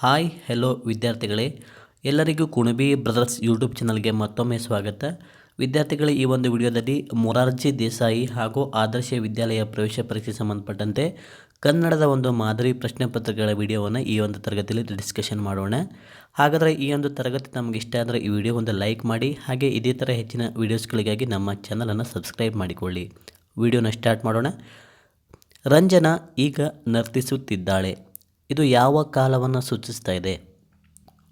Hi hello ವಿದ್ಯಾರ್ಥಿಗಳೇ. ಎಲ್ಲರಿಗೂ Kunbi brothers YouTube ಚಾನಲ್ಗೆ ಮತ್ತೊಮ್ಮೆ ಸ್ವಾಗತ. ವಿದ್ಯಾರ್ಥಿಗಳೇ, ಈ ಒಂದು ವಿಡಿಯೋದಲ್ಲಿ ಮೊರಾರ್ಜಿ ದೇಸಾಯಿ ಹಾಗೂ ಆದರ್ಶ ವಿದ್ಯಾಲಯ ಪ್ರವೇಶ ಪರೀಕ್ಷೆ ಸಂಬಂಧಪಟ್ಟಂತೆ ಕನ್ನಡದ ಒಂದು ಮಾದರಿ ಪ್ರಶ್ನೆ ಪತ್ರಿಕೆಗಳ ವಿಡಿಯೋವನ್ನು ಈ ಒಂದು ತರಗತಿಯಲ್ಲಿ ಡಿಸ್ಕಷನ್ ಮಾಡೋಣ. ಹಾಗಾದರೆ ಈ ಒಂದು ತರಗತಿ ನಮಗೆ ಇಷ್ಟ ಆದರೆ ಈ ವಿಡಿಯೋ ಒಂದು ಲೈಕ್ ಮಾಡಿ, ಹಾಗೆ ಇದೇ ಥರ ಹೆಚ್ಚಿನ ವಿಡಿಯೋಸ್ಗಳಿಗಾಗಿ ನಮ್ಮ ಚಾನಲನ್ನು ಸಬ್ಸ್ಕ್ರೈಬ್ ಮಾಡಿಕೊಳ್ಳಿ. ವಿಡಿಯೋನ ಸ್ಟಾರ್ಟ್ ಮಾಡೋಣ. ರಂಜನಾ ಈಗ ನರ್ತಿಸುತ್ತಿದ್ದಾಳೆ. ಇದು ಯಾವ ಕಾಲವನ್ನು ಸೂಚಿಸ್ತಾ ಇದೆ?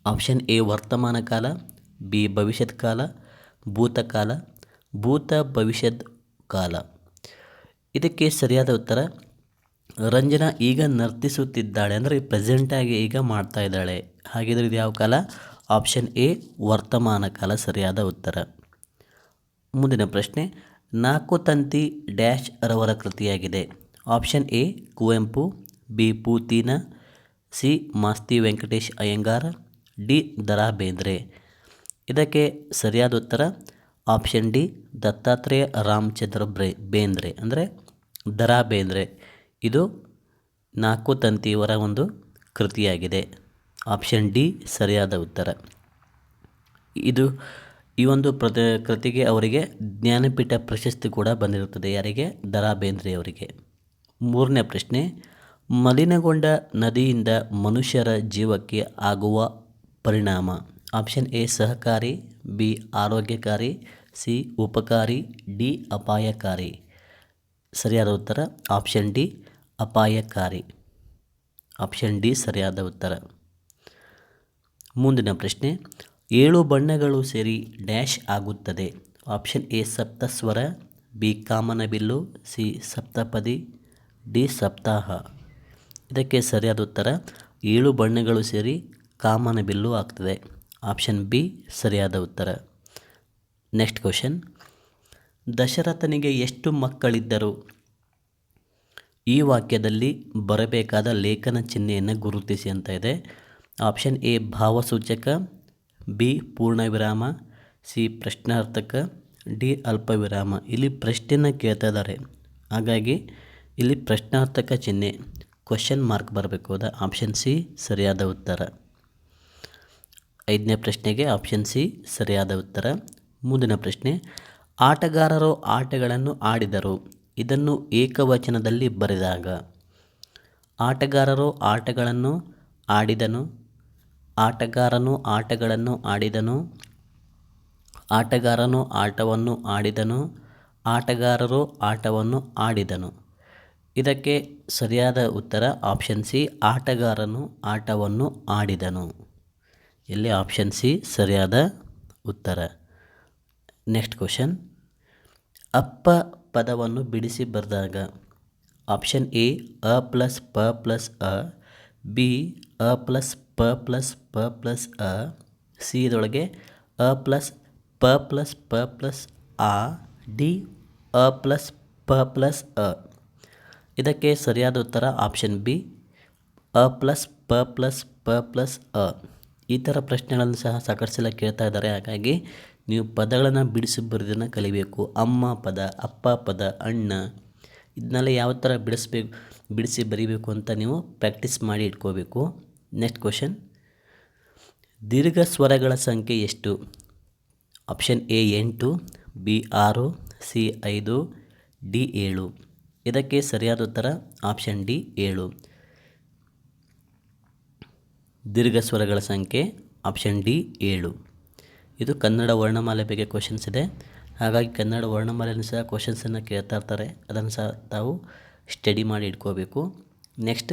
ಆಪ್ಷನ್ ಎ, ವರ್ತಮಾನ ಕಾಲ, ಬಿ ಭವಿಷ್ಯತ್ ಕಾಲ ಭೂತಕಾಲ ಭೂತ ಭವಿಷ್ಯದ ಕಾಲ. ಇದಕ್ಕೆ ಸರಿಯಾದ ಉತ್ತರ, ರಂಜನಾ ಈಗ ನರ್ತಿಸುತ್ತಿದ್ದಾಳೆ ಅಂದರೆ ಪ್ರೆಸೆಂಟಾಗಿ ಈಗ ಮಾಡ್ತಾ ಇದ್ದಾಳೆ. ಹಾಗಿದ್ರೆ ಇದು ಯಾವ ಕಾಲ? ಆಪ್ಷನ್ ಎ, ವರ್ತಮಾನ ಕಾಲ, ಸರಿಯಾದ ಉತ್ತರ. ಮುಂದಿನ ಪ್ರಶ್ನೆ, ನಾಲ್ಕು ತಂತಿ ಡ್ಯಾಶ್ ರವರ ಕೃತಿಯಾಗಿದೆ. Option A, Kuvempu, B, Putina C Masti Venkatesh Iyengar, D Dara Bendre ಇದಕ್ಕೆ ಸರಿಯಾದ ಉತ್ತರ ಆಪ್ಷನ್ ಡಿ ದತ್ತಾತ್ರೇಯ ರಾಮಚಂದ್ರ ಬ್ರೇ ಬೇಂದ್ರೆ, ಅಂದರೆ ದರಾ ಬೇಂದ್ರೆ ಇದು ನಾಲ್ಕು ತಂತಿಯವರ ಒಂದು ಕೃತಿಯಾಗಿದೆ. ಆಪ್ಷನ್ ಡಿ ಸರಿಯಾದ ಉತ್ತರ. ಇದು ಈ ಒಂದು ಪ್ರದ ಕೃತಿಗೆ ಅವರಿಗೆ ಜ್ಞಾನಪೀಠ ಪ್ರಶಸ್ತಿ ಕೂಡ ಬಂದಿರುತ್ತದೆ, ಯಾರಿಗೆ? ದರಾ ಬೇಂದ್ರೆ ಅವರಿಗೆ ಮೂರನೇ ಪ್ರಶ್ನೆ ಮಲಿನಗೊಂಡ ನದಿಯಿಂದ ಮನುಷ್ಯರ ಜೀವಕ್ಕೆ ಆಗುವ ಪರಿಣಾಮ. ಆಪ್ಷನ್ ಎ, ಸಹಕಾರಿ, ಬಿ, ಆರೋಗ್ಯಕಾರಿ, ಸಿ, ಉಪಕಾರಿ, ಡಿ, ಅಪಾಯಕಾರಿ. ಸರಿಯಾದ ಉತ್ತರ? ಆಪ್ಷನ್ ಡಿ, ಅಪಾಯಕಾರಿ. ಆಪ್ಷನ್ ಡಿ, ಸರಿಯಾದ ಉತ್ತರ. ಮುಂದಿನ ಪ್ರಶ್ನೆ, ಏಳು ಬಣ್ಣಗಳು ಸೇರಿ ಡ್ಯಾಶ್ ಆಗುತ್ತದೆ. ಆಪ್ಷನ್ ಎ, ಸಪ್ತಸ್ವರ, ಬಿ, ಕಾಮನಬಿಲ್ಲು, ಸಿ, ಸಪ್ತಪದಿ, ಡಿ, ಸಪ್ತಾಹ. ಇದಕ್ಕೆ ಸರಿಯಾದ ಉತ್ತರ, ಏಳು ಬಣ್ಣಗಳು ಸೇರಿ ಕಾಮನಬಿಲ್ಲು ಆಗ್ತದೆ. ಆಪ್ಷನ್ ಬಿ, ಸರಿಯಾದ ಉತ್ತರ. Next question. ದಶರಥನಿಗೆ ಎಷ್ಟು ಮಕ್ಕಳಿದ್ದರು? ಈ ವಾಕ್ಯದಲ್ಲಿ ಬರಬೇಕಾದ ಲೇಖನ ಚಿಹ್ನೆಯನ್ನು ಗುರುತಿಸಿ ಅಂತ ಇದೆ. ಆಪ್ಷನ್ ಎ, ಭಾವಸೂಚಕ, ಬಿ ಪೂರ್ಣ ವಿರಾಮ ಸಿ, ಪ್ರಶ್ನಾರ್ಥಕ, ಡಿ ಅಲ್ಪ ವಿರಾಮ ಇಲ್ಲಿ ಪ್ರಶ್ನೆಯನ್ನು ಕೇಳ್ತಾ ಇದ್ದಾರೆ. ಹಾಗಾಗಿ ಇಲ್ಲಿ ಪ್ರಶ್ನಾರ್ಥಕ ಚಿಹ್ನೆ. ಕ್ವಶನ್ ಮಾರ್ಕ್ ಬರಬೇಕು ಹೌದಾ. ಆಪ್ಷನ್ ಸಿ ಸರಿಯಾದ ಉತ್ತರ. ಐದನೇ ಪ್ರಶ್ನೆಗೆ ಆಪ್ಷನ್ ಸಿ ಸರಿಯಾದ ಉತ್ತರ. ಮುಂದಿನ ಪ್ರಶ್ನೆ, ಆಟಗಾರರು ಆಟಗಳನ್ನು ಆಡಿದರು. ಇದನ್ನು ಏಕವಚನದಲ್ಲಿ ಬರೆದಾಗ, ಆಟಗಾರರು ಆಟಗಳನ್ನು ಆಡಿದನು, ಆಟಗಾರನು ಆಟಗಳನ್ನು ಆಡಿದನು, ಆಟಗಾರನು ಆಟವನ್ನು ಆಡಿದನು, ಆಟಗಾರರು ಆಟವನ್ನು ಆಡಿದನು. ಇದಕ್ಕೆ ಸರಿಯಾದ ಉತ್ತರ ಆಪ್ಷನ್ ಸಿ ಆಟಗಾರನು ಆಟವನ್ನು ಆಡಿದನು. ಇಲ್ಲಿ ಆಪ್ಷನ್ ಸಿ ಸರಿಯಾದ ಉತ್ತರ? ನೆಕ್ಸ್ಟ್ ಕ್ವಶನ್ ಅಪ್ಪ ಪದವನ್ನು ಬಿಡಿಸಿ ಬರೆದಾಗ ಆಪ್ಷನ್ ಎ ಅ ಪ್ಲಸ್ ಪ ಪ್ಲಸ್ ಅ ಬಿ ಅ ಪ್ಲಸ್ ಪ ಪ್ಲಸ್ ಪ ಪ್ಲಸ್ ಅ ಸಿ ಇದೊಳಗೆ ಅ ಪ್ಲಸ್ ಪ ಪ್ಲಸ್ ಪ ಪ್ಲಸ್ ಆ ಡಿ ಅ ಪ್ಲಸ್ ಪ ಪ್ಲಸ್ ಅ. ಇದಕ್ಕೆ ಸರಿಯಾದ ಉತ್ತರ ಆಪ್ಷನ್ ಬಿ, ಅ ಪ್ಲಸ್ ಪ ಪ್ಲಸ್ ಪ ಪ್ಲಸ್ ಅ. ಈ ಥರ ಪ್ರಶ್ನೆಗಳನ್ನು ಸಹ ಸಾಕಷ್ಟು ಕೇಳ್ತಾ ಇದ್ದಾರೆ. ಹಾಗಾಗಿ ನೀವು ಪದಗಳನ್ನು ಬಿಡಿಸಿ ಬರೋದನ್ನು ಕಲಿಬೇಕು. ಅಮ್ಮ ಪದ, ಅಪ್ಪ ಪದ, ಅಣ್ಣ. ಇದನ್ನೆಲ್ಲ ಯಾವ ಥರ ಬಿಡಿಸ್ಬೇಕು, ಬಿಡಿಸಿ ಬರೀಬೇಕು ಅಂತ ನೀವು ಪ್ರಾಕ್ಟೀಸ್ ಮಾಡಿ ಇಟ್ಕೋಬೇಕು. Next question. ದೀರ್ಘ ಸ್ವರಗಳ ಸಂಖ್ಯೆ ಎಷ್ಟು? ಆಪ್ಷನ್ ಎ ಎಂಟು, ಬಿ ಆರು, ಸಿ ಐದು, ಡಿ ಏಳು. ಇದಕ್ಕೆ ಸರಿಯಾದ ಉತ್ತರ ಆಪ್ಷನ್ ಡಿ, ಏಳು. ದೀರ್ಘ ಸ್ವರಗಳ ಸಂಖ್ಯೆ, ಆಪ್ಷನ್ ಡಿ, ಏಳು. ಇದು ಕನ್ನಡ ವರ್ಣಮಾಲೆ ಬಗ್ಗೆ ಕ್ವಶನ್ಸ್ ಇದೆ. ಹಾಗಾಗಿ ಕನ್ನಡ ವರ್ಣಮಾಲೆಯನ್ನು ಸಹ ಕ್ವಶನ್ಸನ್ನು ಕೇಳ್ತಾ ಇರ್ತಾರೆ. ಅದನ್ನು ಸಹ ತಾವು ಸ್ಟಡಿ ಮಾಡಿ ಇಟ್ಕೋಬೇಕು. ನೆಕ್ಸ್ಟ್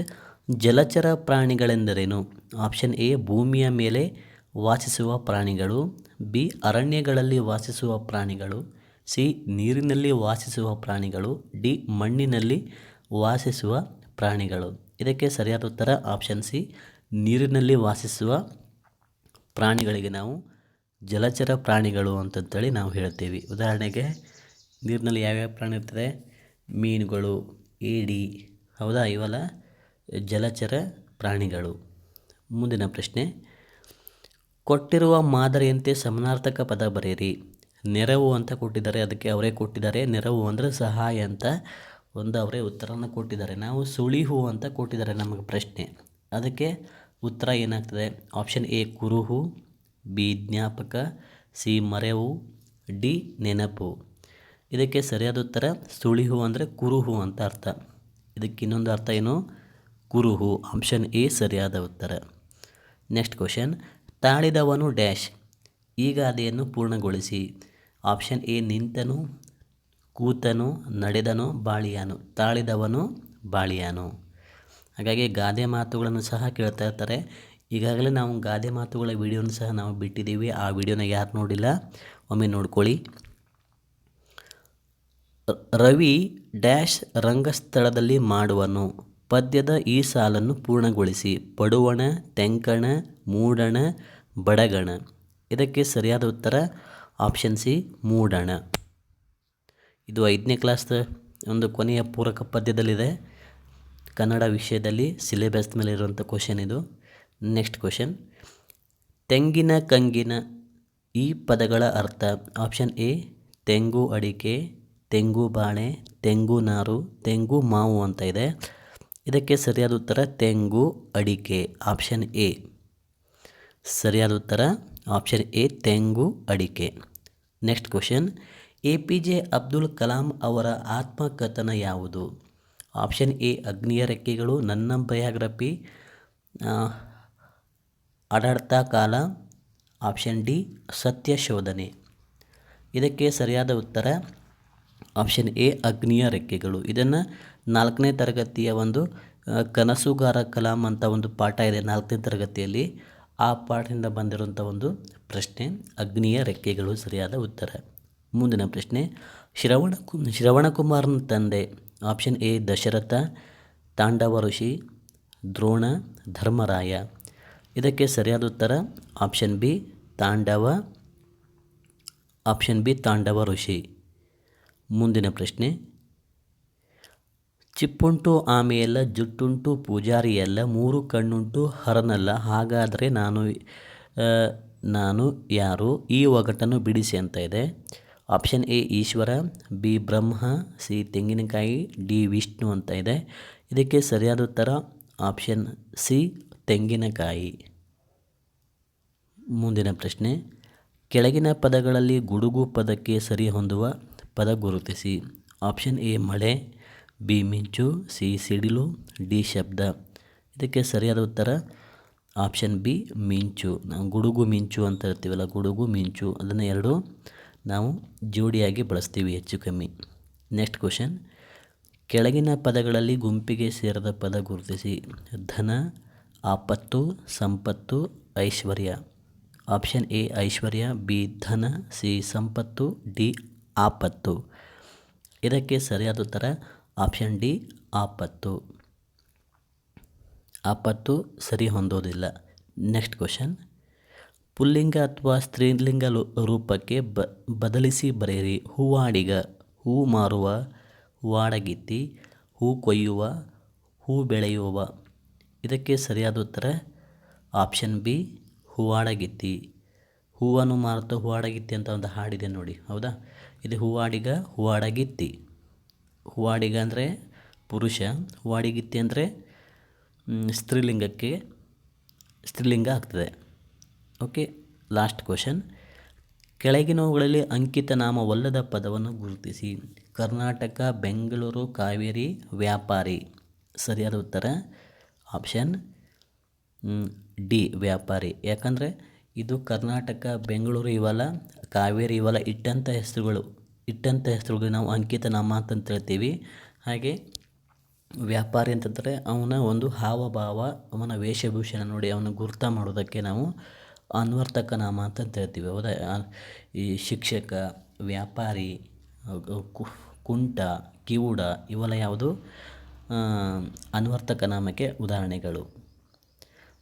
ಜಲಚರ ಪ್ರಾಣಿಗಳೆಂದರೇನು? ಆಪ್ಷನ್ ಎ, ಭೂಮಿಯ ಮೇಲೆ ವಾಸಿಸುವ ಪ್ರಾಣಿಗಳು. ಬಿ, ಅರಣ್ಯಗಳಲ್ಲಿ ವಾಸಿಸುವ ಪ್ರಾಣಿಗಳು. ಸಿ, ನೀರಿನಲ್ಲಿ ವಾಸಿಸುವ ಪ್ರಾಣಿಗಳು, ಡಿ, ಮಣ್ಣಿನಲ್ಲಿ ವಾಸಿಸುವ ಪ್ರಾಣಿಗಳು. ಇದಕ್ಕೆ ಸರಿಯಾದ ಉತ್ತರ ಆಪ್ಷನ್ ಸಿ, ನೀರಿನಲ್ಲಿ ವಾಸಿಸುವ ಪ್ರಾಣಿಗಳಿಗೆ ನಾವು ಜಲಚರ ಪ್ರಾಣಿಗಳು ಅಂತಂತೇಳಿ ನಾವು ಹೇಳ್ತೀವಿ. ಉದಾಹರಣೆಗೆ, ನೀರಿನಲ್ಲಿ ಯಾವ್ಯಾವ ಪ್ರಾಣಿ ಇರ್ತದೆ? ಮೀನುಗಳು, ಏಡಿ, ಹೌದಾ? ಇವೆಲ್ಲ ಜಲಚರ ಪ್ರಾಣಿಗಳು. ಮುಂದಿನ ಪ್ರಶ್ನೆ, ಕೊಟ್ಟಿರುವ ಮಾದರಿಯಂತೆ ಸಮನಾರ್ಥಕ ಪದ ಬರೆಯಿರಿ. ನೆರವು ಅಂತ ಕೊಟ್ಟಿದ್ದಾರೆ, ಅದಕ್ಕೆ ಅವರೇ ಕೊಟ್ಟಿದ್ದಾರೆ. ನೆರವು ಅಂದರೆ ಸಹಾಯ ಅಂತ ಒಂದು ಅವರೇ ಉತ್ತರನ ಕೊಟ್ಟಿದ್ದಾರೆ. ನಾವು ಸುಳಿಹು ಅಂತ ಕೊಟ್ಟಿದ್ದಾರೆ ನಮಗೆ ಪ್ರಶ್ನೆ. ಅದಕ್ಕೆ ಉತ್ತರ ಏನಾಗ್ತದೆ? ಆಪ್ಷನ್ ಎ ಕುರುಹು. ಬಿ ಜ್ಞಾಪಕ. ಸಿ ಮರೆವು. ಡಿ ನೆನಪು. ಇದಕ್ಕೆ ಸರಿಯಾದ ಉತ್ತರ ಸುಳಿಹು ಅಂದರೆ ಕುರುಹು ಅಂತ ಅರ್ಥ. ಇದಕ್ಕೆ ಇನ್ನೊಂದು ಅರ್ಥ ಏನು? ಕುರುಹು. ಆಪ್ಷನ್ ಎ ಸರಿಯಾದ ಉತ್ತರ. ನೆಕ್ಸ್ಟ್ ಕ್ವಶನ್ ತಾಳಿದವನು ಡ್ಯಾಶ್ ಈ ಗಾದೆಯನ್ನು ಪೂರ್ಣಗೊಳಿಸಿ. ಆಪ್ಷನ್ ಎ, ನಿಂತನು, ಕೂತನು, ನಡೆದನು, ಬಾಳಿಯಾನು, ತಾಳಿದವನು, ಬಾಳಿಯಾನು. ಹಾಗಾಗಿ ಗಾದೆ ಮಾತುಗಳನ್ನು ಸಹ ಕೇಳ್ತಾ ಇರ್ತಾರೆ. ಈಗಾಗಲೇ ನಾವು ಗಾದೆ ಮಾತುಗಳ ವಿಡಿಯೋನ ಸಹ ನಾವು ಬಿಟ್ಟಿದ್ದೀವಿ. ಆ ವಿಡಿಯೋನ ಯಾರು ನೋಡಿಲ್ಲ, ಒಮ್ಮೆ ನೋಡ್ಕೊಳ್ಳಿ. ರವಿ ಡ್ಯಾಶ್ ರಂಗಸ್ಥಳದಲ್ಲಿ ಮಾಡುವನು. ಪದ್ಯದ ಈ ಸಾಲನ್ನು ಪೂರ್ಣಗೊಳಿಸಿ. ಪಡುವಣ, ತೆಂಕಣ, ಮೂಡಣ, ಬಡಗಣ. ಇದಕ್ಕೆ ಸರಿಯಾದ ಉತ್ತರ ಆಪ್ಷನ್ ಸಿ ಮೂಡಣ. ಇದು ಐದನೇ ಕ್ಲಾಸ್ದ ಒಂದು ಕೊನೆಯ ಪೂರಕ ಪದ್ಯದಲ್ಲಿದೆ. ಕನ್ನಡ ವಿಷಯದಲ್ಲಿ ಸಿಲೆಬಸ್ ಮೇಲೆ ಇರುವಂಥ ಕ್ವಶನ್ ಇದು. ನೆಕ್ಸ್ಟ್ ಕ್ವಶನ್ ತೆಂಗಿನ ಕಂಗಿನ ಈ ಪದಗಳ ಅರ್ಥ. ಆಪ್ಷನ್ ಎ ತೆಂಗು ಅಡಿಕೆ, ತೆಂಗು ಬಾಳೆ ತೆಂಗು ನಾರು, ತೆಂಗು ಮಾವು ಅಂತ ಇದೆ. ಇದಕ್ಕೆ ಸರಿಯಾದ ಉತ್ತರ ತೆಂಗು ಅಡಿಕೆ. ಆಪ್ಷನ್ ಎ ಸರಿಯಾದ ಉತ್ತರ. ಆಪ್ಷನ್ ಎ ತೆಂಗು ಅಡಿಕೆ. Next question A P J Abdul Kalam ಅವರ ಆತ್ಮಕಥನ ಯಾವುದು? ಆಪ್ಷನ್ ಎ ಅಗ್ನಿಯ ರೆಕ್ಕೆಗಳು, ನನ್ನ ಬಯೋಗ್ರಫಿ ಆಡಳಿತ ಕಾಲ. ಆಪ್ಷನ್ ಡಿ ಸತ್ಯ ಶೋಧನೆ. ಇದಕ್ಕೆ ಸರಿಯಾದ ಉತ್ತರ ಆಪ್ಷನ್ ಎ ಅಗ್ನಿಯ ರೆಕ್ಕೆಗಳು. ಇದನ್ನು ನಾಲ್ಕನೇ ತರಗತಿಯ ಒಂದು ಕನಸುಗಾರ ಕಲಾಂ ಅಂತ ಒಂದು ಪಾಠ ಇದೆ ನಾಲ್ಕನೇ ತರಗತಿಯಲ್ಲಿ. ಆ ಪಾಠದಿಂದ ಬಂದಿರುವಂಥ ಒಂದು ಪ್ರಶ್ನೆ, ಅಗ್ನಿಯ ರೆಕ್ಕೆಗಳು ಸರಿಯಾದ ಉತ್ತರ. ಮುಂದಿನ ಪ್ರಶ್ನೆ, ಶ್ರವಣ ಶ್ರವಣಕುಮಾರನ ತಂದೆ ಆಪ್ಷನ್ ಎ ದಶರಥ, ತಾಂಡವ ಋಷಿ, ದ್ರೋಣ, ಧರ್ಮರಾಯ. ಇದಕ್ಕೆ ಸರಿಯಾದ ಉತ್ತರ option B Tandava option B Tandava ಋಷಿ. ಮುಂದಿನ ಪ್ರಶ್ನೆ ಚಿಪ್ಪುಂಟು ಆಮೆಯಲ್ಲ, ಜುಟ್ಟುಂಟು ಪೂಜಾರಿಯಲ್ಲ, ಮೂರು ಕಣ್ಣುಂಟು ಹರನಲ್ಲ. ಹಾಗಾದರೆ ನಾನು ನಾನು ಯಾರು? ಈ ಒಗಟನ್ನು ಬಿಡಿಸಿ ಅಂತ ಇದೆ. Option A, Ishwara, B, Brahma, C, ತೆಂಗಿನಕಾಯಿ, ಡಿ, ವಿಷ್ಣು ಅಂತ ಇದೆ. ಇದಕ್ಕೆ ಸರಿಯಾದ ಉತ್ತರ ಆಪ್ಷನ್ ಸಿ, ತೆಂಗಿನಕಾಯಿ. ಮುಂದಿನ ಪ್ರಶ್ನೆ, ಕೆಳಗಿನ ಪದಗಳಲ್ಲಿ ಗುಡುಗು ಪದಕ್ಕೆ ಸರಿ ಹೊಂದುವ ಪದ ಗುರುತಿಸಿ. ಆಪ್ಷನ್ ಎ, ಮಳೆ ಬಿ ಮಿಂಚು, ಸಿ ಸಿಡಿಲು, ಡಿ ಶಬ್ದ. ಇದಕ್ಕೆ ಸರಿಯಾದ ಉತ್ತರ ಆಪ್ಷನ್ ಬಿ ಮಿಂಚು. ನಾವು ಗುಡುಗು ಮಿಂಚು ಅಂತ ಇರ್ತೀವಲ್ಲ ಗುಡುಗು ಮಿಂಚು. ಅದನ್ನು ಎರಡು ನಾವು ಜೋಡಿಯಾಗಿ ಬಳಸ್ತೀವಿ, ಹೆಚ್ಚು ಕಮ್ಮಿ. ನೆಕ್ಸ್ಟ್ ಕ್ವಶನ್ ಕೆಳಗಿನ ಪದಗಳಲ್ಲಿ ಗುಂಪಿಗೆ ಸೇರದ ಪದ ಗುರುತಿಸಿ. ಧನ, ಆಪತ್ತು, ಸಂಪತ್ತು, ಐಶ್ವರ್ಯ. ಆಪ್ಷನ್ ಎ, ಐಶ್ವರ್ಯ, ಬಿ, ಧನ, ಸಿ, ಸಂಪತ್ತು, ಡಿ, ಆಪತ್ತು. ಇದಕ್ಕೆ ಸರಿಯಾದ ಉತ್ತರ ಆಪ್ಷನ್ ಡಿ, ಆಪತ್ತು. ಆಪತ್ತು ಸರಿ ಹೊಂದೋದಿಲ್ಲ. Next question. ಪುಲ್ಲಿಂಗ ಅಥವಾ ಸ್ತ್ರೀಲಿಂಗ ರೂಪಕ್ಕೆ ಬ, ಬದಲಿಸಿ ಬರೆಯಿರಿ. ಹೂವಾಡಿಗ ಹೂ ಮಾರುವ ಹೂವಾಡಗಿತ್ತಿ ಹೂ ಕೊಯ್ಯುವ, ಹೂ ಬೆಳೆಯುವ. ಇದಕ್ಕೆ ಸರಿಯಾದ ಉತ್ತರ, ಆಪ್ಷನ್ ಬಿ ಹೂವಾಡಗಿತ್ತಿ ಹೂವನ್ನು ಮಾರುತ್ತಾ ಹೂವಾಡಗಿತ್ತಿ ಅಂತ ಒಂದು ಹಾಡಿದೆ ನೋಡಿ. ಹೌದಾ? ಇದು ಹೂವಾಡಿಗ ಹೂವಾಡಗಿತ್ತಿ ಹೂವಾಡಿಗ ಅಂದರೆ ಪುರುಷ, ವಾಡಿಗಿತ್ತಿ ಅಂದರೆ ಸ್ತ್ರೀಲಿಂಗಕ್ಕೆ ಸ್ತ್ರೀಲಿಂಗ ಆಗ್ತದೆ. ಓಕೆ ಲಾಸ್ಟ್ ಕ್ವಶನ್ ಕೆಳಗಿನವುಗಳಲ್ಲಿ ಅಂಕಿತ ನಾಮವಲ್ಲದ ಪದವನ್ನು ಗುರುತಿಸಿ. ಕರ್ನಾಟಕ, ಬೆಂಗಳೂರು, ಕಾವೇರಿ, ವ್ಯಾಪಾರಿ. ಸರಿಯಾದ ಉತ್ತರ? ಆಪ್ಷನ್ ಡಿ ವ್ಯಾಪಾರಿ. ಯಾಕಂದರೆ ಇದು ಕರ್ನಾಟಕ, ಬೆಂಗಳೂರು ಇವಲ್ಲ, ಕಾವೇರಿ ಇವಲ್ಲ ಇಟ್ಟಂಥ ಹೆಸರುಗಳು. ಇಟ್ಟಂಥ ಹೆಸರುಗಳಿಗೆ ನಾವು ಅಂಕಿತ ನಾಮ ಅಂತ ಹೇಳ್ತೀವಿ. ಹಾಗೆ ವ್ಯಾಪಾರಿ ಅಂತಂದರೆ ಅವನ ಒಂದು ಹಾವಭಾವ, ಅವನ ವೇಷಭೂಷಣ ನೋಡಿ ಅವನ ಗುರುತ ಮಾಡೋದಕ್ಕೆ ನಾವು ಅನ್ವರ್ತಕ ನಾಮ ಅಂತ ಹೇಳ್ತೀವಿ. ಹೌದಾ? ಈ ಶಿಕ್ಷಕ, ವ್ಯಾಪಾರಿ ಕುಂಟ, ಕಿವುಡ ಇವೆಲ್ಲ ಯಾವುದು? ಅನ್ವರ್ತಕ ನಾಮಕ್ಕೆ ಉದಾಹರಣೆಗಳು.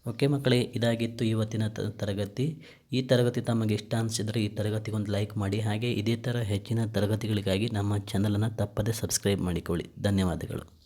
ಓಕೆ ಮಕ್ಕಳೇ, ಇದಾಗಿತ್ತು ಇವತ್ತಿನ ತರಗತಿ. ಈ ತರಗತಿ ತಮಗೆ ಇಷ್ಟ ಅನಿಸಿದರೆ ಈ ತರಗತಿಗೊಂದು ಲೈಕ್ ಮಾಡಿ, ಹಾಗೆ ಇದೇ ಥರ ಹೆಚ್ಚಿನ ತರಗತಿಗಳಿಗಾಗಿ ನಮ್ಮ ಚಾನಲನ್ನು ತಪ್ಪದೇ ಸಬ್ಸ್ಕ್ರೈಬ್ ಮಾಡಿಕೊಳ್ಳಿ. ಧನ್ಯವಾದಗಳು.